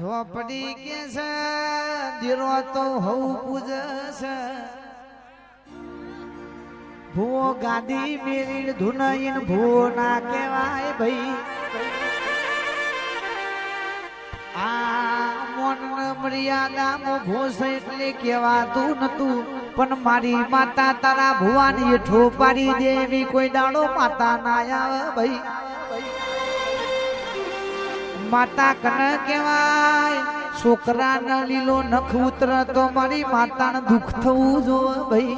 ઝોપડી કે છે, દીરો તો હવ પૂજ છે. ભૂવો ગાદી મેરી ધુનાઈન ભૂવો ના કહેવાય ભાઈ. આ મોન મર્યાદામાં ભોસ એટલે કહેવાતું નતું. પણ મારી માતા તારા ભુવાની હેઠો દેવી, કોઈ દાડો માતા ના આવે ભાઈ. માતા કન કહેવાય? છોકરા ન લીલો નખ ઉતર તો મારી માતાને દુઃખ થવું જો ભાઈ.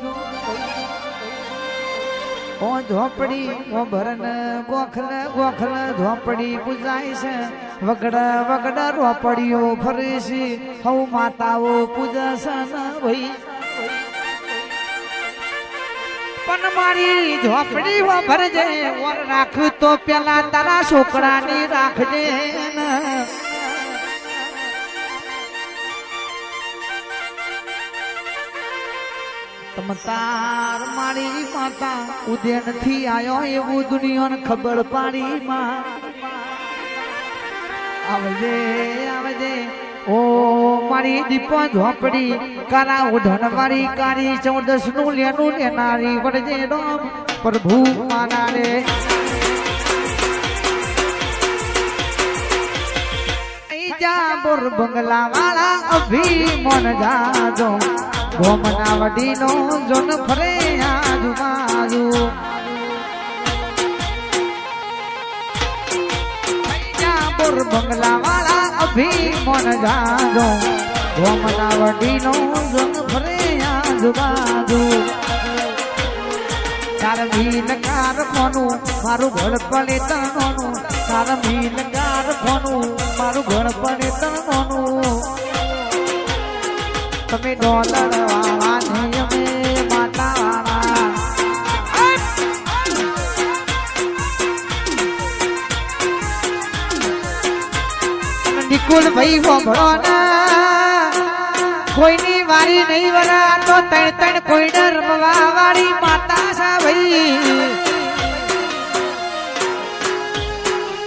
ઓ ઝોપડી ઓ ભરન ગોખલ ગોખલ ઝોપડી પૂજાય છે. વગડ વગડ રોપડીઓ ફરે છે. હવ માતાઓ પૂજા છે ભાઈ. પણ મારી ઝોપડી વભરજે ભરજે, ઓર રાખ તો પેલા તારા છોકરાની રાખજે તમતાર મારી માતા ઉદયથી આયો એવું દુનિયાને ખબર પાડી માં. આવજે આવજે ઓ મારી દીપ ઝોપડી કારા ઓઢણ મારી કારી ચૌદસનું લેનું લેનારી વડજે રામ પ્રભુ માના રે. બંગલા વાળા અભિમન જાજો ગોમના વડીનો જોન ફરે આજુબાજુ. બંગલા વાળા અભિમન જાજો ગોમના વડીનો જોન ફરે આજુબાજુ. તાર મીન કાર કોનું મારું પડે તનોનું તાર મીન કાર કોનું મારું પડે તનોનું તમે ડોલર નિકુલ ભાઈ હોભળો ના કોઈની વારી નહીં વરા, તો તણ તણ કોઈ રમવા વાળી માતા સા ભાઈ.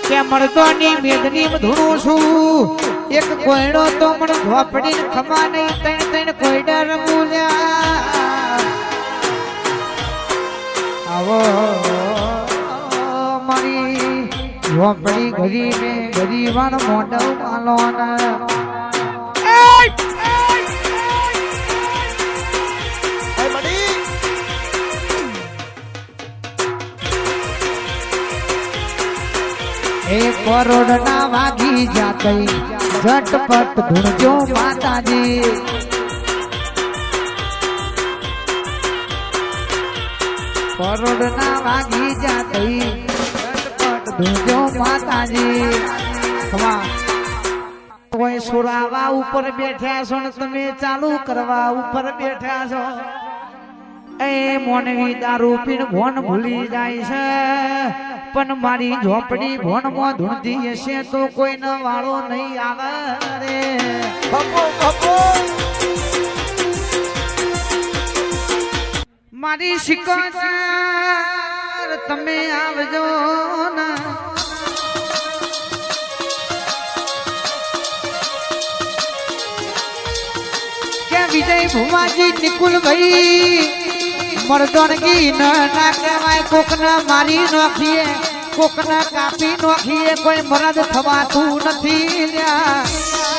કે મળદોની મેદની ધૂણું છું. એક કોયડો તો મને ઝોપડી ખમા નહીં, તણ તણ કોયડા રમુલ્યા આવો. ઝોપડી ગરીને ગરીવાન મોઢવ માલો ના એ કરોડ ના વાગી જાતઈ ઝટપટ ધૂણજો માતાજી. કરોડ ના વાગી જાતઈ ઝટપટ માતાજી કોઈ સુરાવા ઉપર બેઠ્યા છો ને તમે ચાલુ કરવા ઉપર બેઠા છો? એ મોનવી દારૂ પીણ ભોન ભૂલી જાય છે. પણ મારી ઝોપડી ભોનમાં ધૂણતી હશે તો કોઈ ન વાળો નહીં આવે રે. મારી શિકોતર તમે આવજો ના. વિજય ભુવાજી નિકુલ ભાઈ, મરદણગી ન ના કહેવાય, કોકને મારી નોખીએ, કોકને કાપી નોખીએ, કોઈ મરદ થવાતું નથી લ્યા.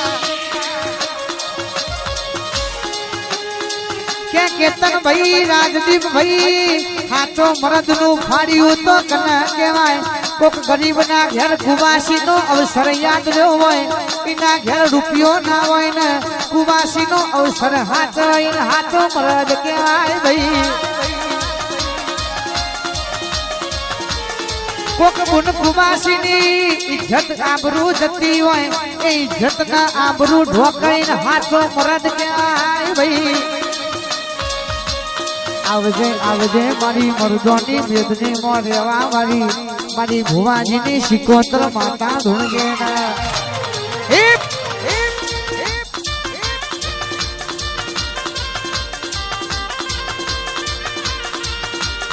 કે કેતન ભાઈ, રાજદીપ ભાઈ, હાથો મરદનું ફાડ્યું તો કને કહેવાય? કોક ગરીબ ના ઘેર કુવાસી નો અવસર યાદ રહ્યો હોય, એના ઘેર રૂપિયો ના હોય ને કુવાસી નો અવસર ને હાથો મરદ કહેવાય ભાઈ. કોક બુન કુવાસી ની ઇજ્જત આબરૂ જતી હોય, એ ઇજ્જત ના આબરૂ ઢોકાઈને હાથો મરદ કહેવાય ભાઈ. આવજે આવજે મારી મરદોની મેદની માં રેવા મારી મારી ભુવાજીની શિકોત્ર માતા ધૂણગે ના. Hip, hip, hip, hip.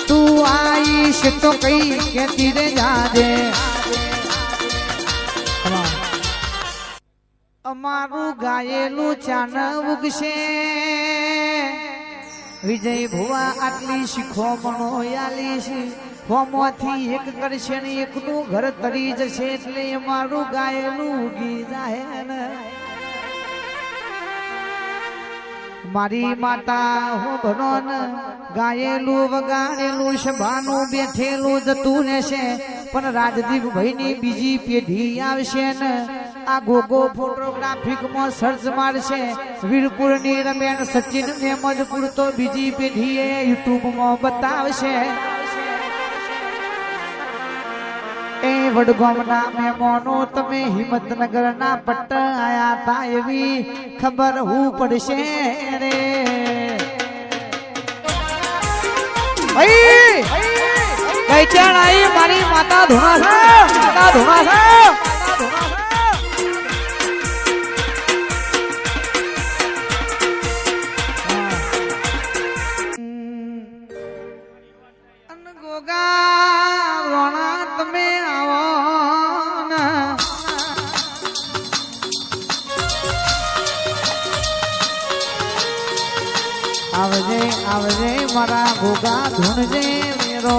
તું આઈશ તો કઈ કે તીરે જાજે. અમારું ગાયેલું ચાન ઉગશે. વિજય ભુવા આટલી શીખો મનો હોમોથી એક કરશે ને એકનું ઘર તરી જશે એટલે મારું ગાયેલું ઉગી જાય ને. મારી માતા હું ભરોન ગાયેલું, વગાડેલું સભાનું બેઠેલું જતું રહેશે. પણ રાજદીપ ભાઈની બીજી પેઢી આવશે ને. આ ગોગો ફોટોગ્રાફિકમાં સર્ચ મારશે વીરપુરની રમેન સચિન મેમદપુર તો બીજી પેઢીએ યુટ્યુબમાં બતાવશે એ વડગામના મહેમાનો તમે હિંમતનગરના પટ્ટ આયા તા એવી ખબર હું પડશે રે કઈ ચાણ આઈ મારી માતા ધોણા છે માતા ધોણા છે રોણા તમે આવો. આવજે આવજે મારા ગોગા ધૂણજે મેરો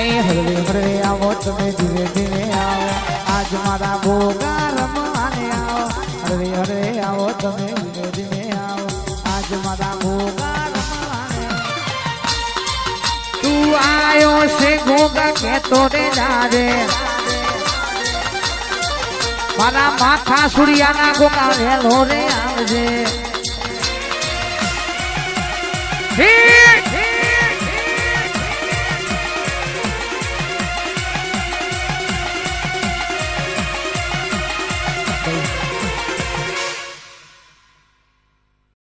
એ હરવે હરવે આવો તમે ધીરે ધીરે આવો આજ મારા ગોગા રમવાને આવો હરવે હરવે આવો તમે ધીરે ધીરે આવો આજ મારા ગોગા રમવાને તું આયો છે ગોગા કેતો રે જાજે મારા માથા સુડિયાના ગોગા વેલો રે આવજે હે